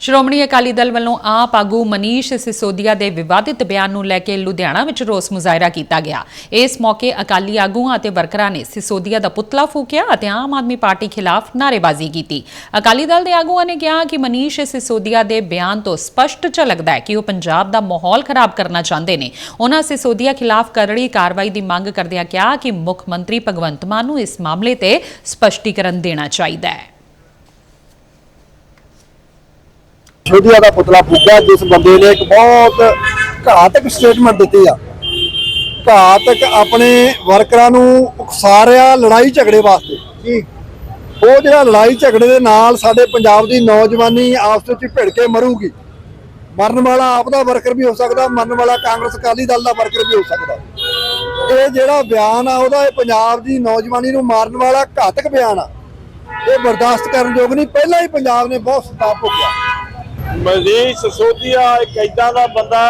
ਸ਼੍ਰੋਮਣੀ ਅਕਾਲੀ ਦਲ ਵੱਲੋਂ ਆਪ ਆਗੂ ਮਨੀਸ਼ ਸਿਸੋਦੀਆ ਦੇ ਵਿਵਾਦਿਤ ਬਿਆਨ ਨੂੰ ਲੈ ਕੇ ਲੁਧਿਆਣਾ ਵਿੱਚ ਰੋਸ ਮੁਜ਼ਾਹਰਾ ਕੀਤਾ ਗਿਆ। ਇਸ ਮੌਕੇ ਅਕਾਲੀ ਆਗੂਆਂ ਅਤੇ ਵਰਕਰਾਂ ਨੇ ਸਿਸੋਦੀਆ ਦਾ ਪੁਤਲਾ ਫੂਕਿਆ ਅਤੇ ਆਮ ਆਦਮੀ ਪਾਰਟੀ ਖਿਲਾਫ ਨਾਅਰੇਬਾਜ਼ੀ ਕੀਤੀ। ਅਕਾਲੀ ਦਲ ਦੇ ਆਗੂਆਂ ਨੇ ਕਿਹਾ ਕਿ ਮਨੀਸ਼ ਸਿਸੋਦੀਆ ਦੇ ਬਿਆਨ ਤੋਂ ਸਪਸ਼ਟ ਝਲਕਦਾ ਹੈ ਕਿ ਉਹ ਪੰਜਾਬ ਦਾ ਮਾਹੌਲ ਖਰਾਬ ਕਰਨਾ ਚਾਹੁੰਦੇ ਨੇ। ਉਹਨਾਂ ਸਿਸੋਦੀਆ ਖਿਲਾਫ ਕਰੜੀ ਕਾਰਵਾਈ ਦੀ ਮੰਗ ਕਰਦਿਆਂ ਕਿਹਾ ਕਿ ਮੁੱਖ ਮੰਤਰੀ ਭਗਵੰਤ ਮਾਨ ਨੂੰ ਇਸ ਮਾਮਲੇ ਤੇ ਸਪਸ਼ਟੀਕਰਨ ਦੇਣਾ ਚਾਹੀਦਾ ਹੈ। ਛੋਟੀਆ ਦਾ ਪੁਤਲਾ ਫੂਕਿਆ ਜਿਸ ਬੰਦੇ ਨੇ ਇੱਕ ਬਹੁਤ ਘਾਤਕ ਸਟੇਟਮੈਂਟ ਦਿੱਤੀ ਆ। ਘਾਤਕ ਆਪਣੇ ਵਰਕਰਾਂ ਨੂੰ ਉਕਸਾਰਿਆ ਲੜਾਈ ਝਗੜੇ ਵਾਸਤੇ। ਕੀ ਉਹ ਜਿਹੜਾ ਲੜਾਈ ਝਗੜੇ ਦੇ ਨਾਲ ਸਾਡੇ ਪੰਜਾਬ ਦੀ ਨੌਜਵਾਨੀ ਆਪਸ ਵਿੱਚ ਭਿੜ ਕੇ ਮਰੂਗੀ। ਮਰਨ ਵਾਲਾ ਆਪ ਦਾ ਵਰਕਰ ਵੀ ਹੋ ਸਕਦਾ ਮਰਨ ਵਾਲਾ ਕਾਂਗਰਸ ਅਕਾਲੀ ਦਲ ਦਾ ਵਰਕਰ ਵੀ ਹੋ ਸਕਦਾ। ਇਹ ਜਿਹੜਾ ਬਿਆਨ ਆ ਉਹਦਾ ਇਹ ਪੰਜਾਬ ਦੀ ਨੌਜਵਾਨੀ ਨੂੰ ਮਾਰਨ ਵਾਲਾ ਘਾਤਕ ਬਿਆਨ ਆ। ਇਹ ਬਰਦਾਸ਼ਤ ਕਰਨ ਯੋਗ ਨਹੀਂ ਪਹਿਲਾਂ ਹੀ ਪੰਜਾਬ ਨੇ ਬਹੁਤ ਸਤਾਪ ਭੋਗਿਆ ਮਜੀਦ ਸਸੋਦੀਆ, ਇੱਕ ਏਦਾਂ ਦਾ ਬੰਦਾ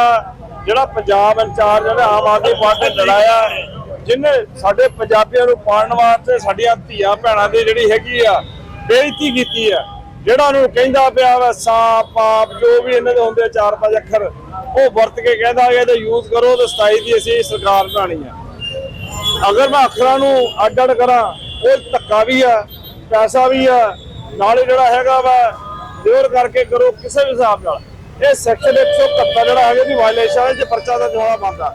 ਜਿਹੜਾ ਪੰਜਾਬ ਇੰਚਾਰਜ ਜਿਹੜਾ ਆਮ ਆਦਮੀ ਪਾਰਟੀ ਲੜਾਇਆ, ਜਿਹਨੇ ਸਾਡੇ ਪੰਜਾਬੀਆਂ ਨੂੰ ਪਾੜਨ ਵਾਸਤੇ ਸਾਡੀਆਂ ਧੀਆਂ ਭੈਣਾਂ ਦੀ ਜਿਹੜੀ ਹੈਗੀ ਆ, ਬੇਇੱਜ਼ਤੀ ਕੀਤੀ ਆ, ਜਿਹੜਾ ਨੂੰ ਕਹਿੰਦਾ ਪਿਆ ਵਾ, ਸਾਪ, ਪਾਪ, ਜੋ ਵੀ ਇਹਨਾਂ ਦੇ ਹੁੰਦੇ ਆ ਚਾਰ ਪੰਜ ਅੱਖਰ, ਉਹ ਵਰਤ ਕੇ ਕਹਿੰਦਾ ਕਿ ਇਹਦਾ ਯੂਜ਼ ਕਰੋ ਤੇ 27 ਦੀ ਅਸੀਂ ਸਰਕਾਰ ਬਣਾਣੀ ਆ। ਅਗਰ ਮੈਂ ਅੱਖਰਾਂ ਨੂੰ ਅੱਡ ਅੱਡ ਕਰਾਂ, ਉਹ ਧੱਕਾ ਵੀ ਆ, ਪੈਸਾ ਵੀ ਆ, ਨਾਲੇ ਜਿਹੜਾ ਹੈਗਾ ਵਾ ਜ਼ੋਰ ਕਰਕੇ ਕਰੋ ਕਿਸੇ ਵੀ ਹਿਸਾਬ ਨਾਲ। ਇਹ ਸੈਕਸ਼ਨ 171 ਜਿਹੜਾ ਹੈਗਾ ਦੀ ਵਾਇਲੇਸ਼ਨ ਹੈ ਜੇ ਪਰਚਾ ਦਾ ਜਵਾਬ ਆਉਂਦਾ